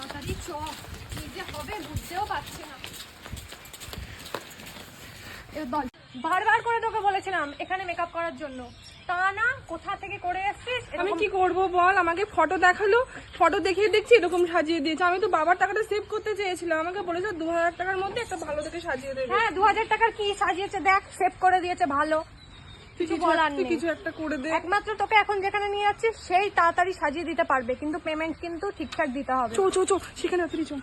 তাড়াতাড়ি চ। কি যে হবে বুঝতেও পারছি না। বল। বারবার করে তোকে বলেছিলাম এখানে মেকআপ করার জন্য। তা না কোথা থেকে করে এসছিস? আমি কি করব বল? আমাকে ফটো দেখাল ফটো দেখিয়ে দেখছি এরকম সাজিয়ে দিয়েছে। আমি তো বাবার টাকাটা সেভ করতে চেয়েছিলাম। আমাকে বলেছে দু হাজার টাকার মধ্যে একটা ভালো দেখে সাজিয়ে দেবে। হ্যাঁ দু হাজার টাকার কি সাজিয়েছে? দেখ সেভ করে দিয়েছে ভালো। কিছু কিছু নেই। কিছু একটা করে দে। একমাত্র তোকে এখন যেখানে নিয়ে সেই তাড়াতাড়ি সাজিয়ে দিতে পারবে কিন্তু পেমেন্ট কিন্তু ঠিকঠাক দিতে হবে। চো চো চো সেখানে চো।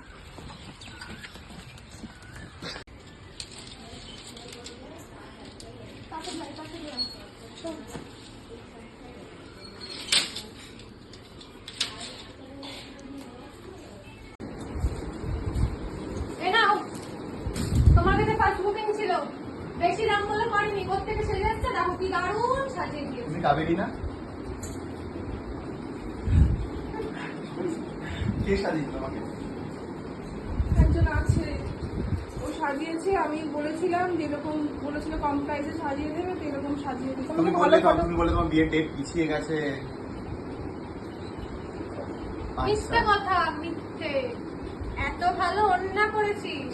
তোমার কাছে ফার্স্ট বুকিং ছিল বেশি দাম বলে করেনি কোথেকে যাচ্ছে দেখো কি দারুণ সাজিয়ে দিয়েছে তুমি কাবেরি না কে সাজিয়েছে তোমাকে একজন আছে। ও সাজিয়েছে আমি বলেছিলাম যে এরকম বলেছিল কম প্রাইসে সাজিয়ে দেবে তো এরকম সাজিয়ে দিয়েছে তুমি বললে ভালো তুমি বললে তোমার বিয়ের ডেট পিছিয়ে গেছে। মিথ্যে আচ্ছা। কথা মিথ্যে। এত ভালো অন্যা করেছিস।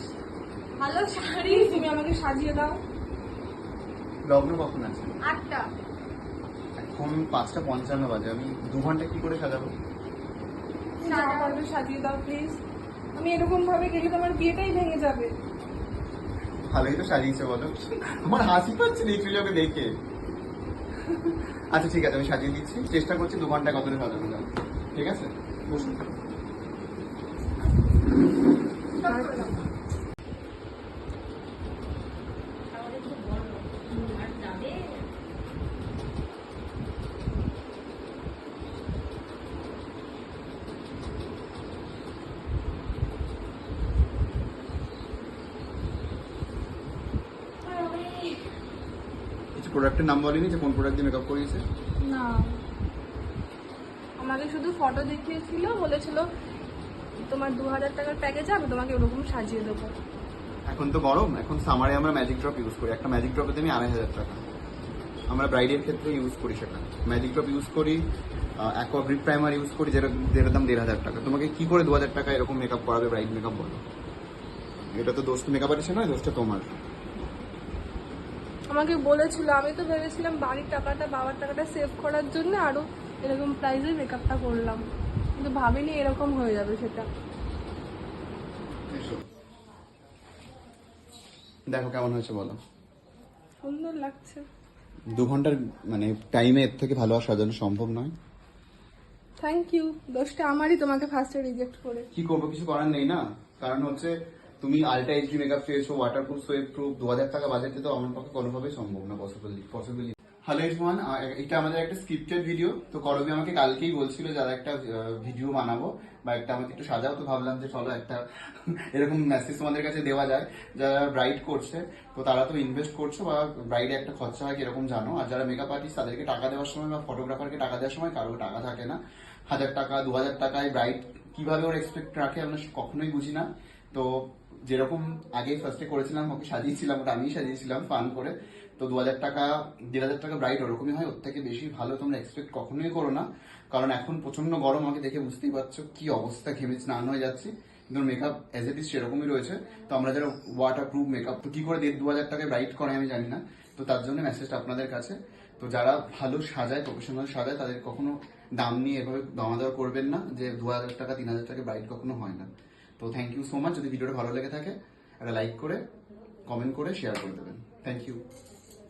ভালো শাড়ি। তুমি আমাকে সাজিয়ে দাও। লগ্ন কখন আছে। আটটা। এখন পাঁচটা পঞ্চান্ন বাজে আমি দু ঘণ্টা কি করে সাজাবো? সাজিয়ে দাও প্লিজ আমি এরকম ভাবে গেলে তোমার বিয়েটাই ভেঙে যাবে। ভালোই তো সাজিয়েছে বলো। আমার হাসি পাচ্ছে দেখছিল ওকে দেখে। আচ্ছা ঠিক আছে আমি সাজিয়ে দিচ্ছি। চেষ্টা করছি দু ঘণ্টা কত সাজানো যাবে ঠিক আছে? বসুন। প্রোডাক্টের নাম বলেনি যে কোন প্রোডাক্ট দিয়ে মেকআপ করিয়েছে? না। আমাকে শুধু ফটো দেখিয়েছিল বলেছিল তোমার দু হাজার টাকার প্যাকেজে আমি তোমাকে ওরকম সাজিয়ে দেবো। এখন তো গরম এখন সামারে আমরা ম্যাজিক ড্রপ ইউজ করি। একটা ম্যাজিক ড্রপে আমি আড়াই হাজার টাকা। আমরা ব্রাইডের ক্ষেত্রে ইউজ করি সেটা। ম্যাজিক ড্রপ ইউজ করি অ্যাকোয়া ব্রিক প্রাইমার ইউজ করি যেটা যেটার দাম দেড় হাজার টাকা। তোমাকে কি করে দু হাজার টাকা এরকম মেকআপ করাবে ব্রাইড মেকআপ বলো? এটা তো দোস্ত মেকআপ আর্টিস্ট নয় দোষটা তোমার। আমাকে বলেছিল আমি তো ভেবেছিলাম বাড়ির টাকাটা বাবার টাকাটা সেভ করার জন্য আরও এরকম প্রাইসে মেকআপটা করলাম। কিন্তু ভাবিনি এরকম হয়ে যাবে সেটা। দেখো কেমন হয়েছে বলো। সুন্দর লাগছে। দু ঘণ্টার মানে টাইমে এর থেকে ভালো আর সাজানো সম্ভব নয়। থ্যাংক ইউ দোষটা আমারই তোমাকে ফার্স্টে রিজেক্ট করে। কি করব কিছু করার নেই না? কারণ হচ্ছে তুমি ultra HD makeup waterproof সোয়েব প্রুফ দু হাজার টাকা বাজেটে তো আমার পক্ষে কোনোভাবে সম্ভব না পসিবল পসিবলি হ্যালো ইসমান এটা আমাদের একটা স্ক্রিপ্টেড ভিডিও তো করবি আমাকে কালকেই বলছিল যারা একটা ভিডিও বানাবো বা একটা আমাকে একটু সাজাও, তো ভাবলাম যে চলো একটা এরকম মেসেজ তোমাদের কাছে দেওয়া যায় যারা ব্রাইড করছে, তো তারা তো ইনভেস্ট করছ বা ব্রাইডে একটা খরচা হয় কীরকম জানো? আর যারা মেকআপ আর্টিস্ট তাদেরকে টাকা দেওয়ার সময় বা ফটোগ্রাফারকে টাকা দেওয়ার সময় কারও টাকা থাকে না। হাজার টাকা দু হাজার টাকায় ব্রাইড কীভাবে ওর এক্সপেক্ট রাখে আমরা কখনোই বুঝি না। তো যেরকম আগে ফার্স্টে করেছিলাম, ওকে সাজিয়েছিলাম, ওটা আমি সাজিয়েছিলাম ফান করে। তো দু হাজার টাকা, দেড় হাজার টাকা ব্রাইড ওরকমই হয়, ওর থেকে বেশি ভালো তোমরা এক্সপেক্ট কখনোই করো না। কারণ এখন প্রচণ্ড গরম, আমাকে দেখে বুঝতেই পারছ কি অবস্থা, ঘেমে স্নান হয়ে যাচ্ছি। কিন্তু মেকআপ এজ ইট ইজ সেরকমই রয়েছে। তো আমরা যারা ওয়াটার প্রুফ মেকআপ তো কি করে দেড় দু হাজার টাকায় ব্রাইট করে আমি জানি না। তো তার জন্য মেসেজটা আপনাদের কাছে। তো যারা ভালো সাজায় প্রফেশনাল সাজায়, তাদের কখনো দাম নিয়ে এভাবে দামা দেওয়া করবেন না যে দু হাজার টাকা, তিন হাজার টাকা ব্রাইট কখনো হয় না। তো থ্যাংক ইউ সো মাচ যদি ভিডিওটা ভালো লেগে থাকে, একটা লাইক করে কমেন্ট করে শেয়ার করে দেবেন। Thank you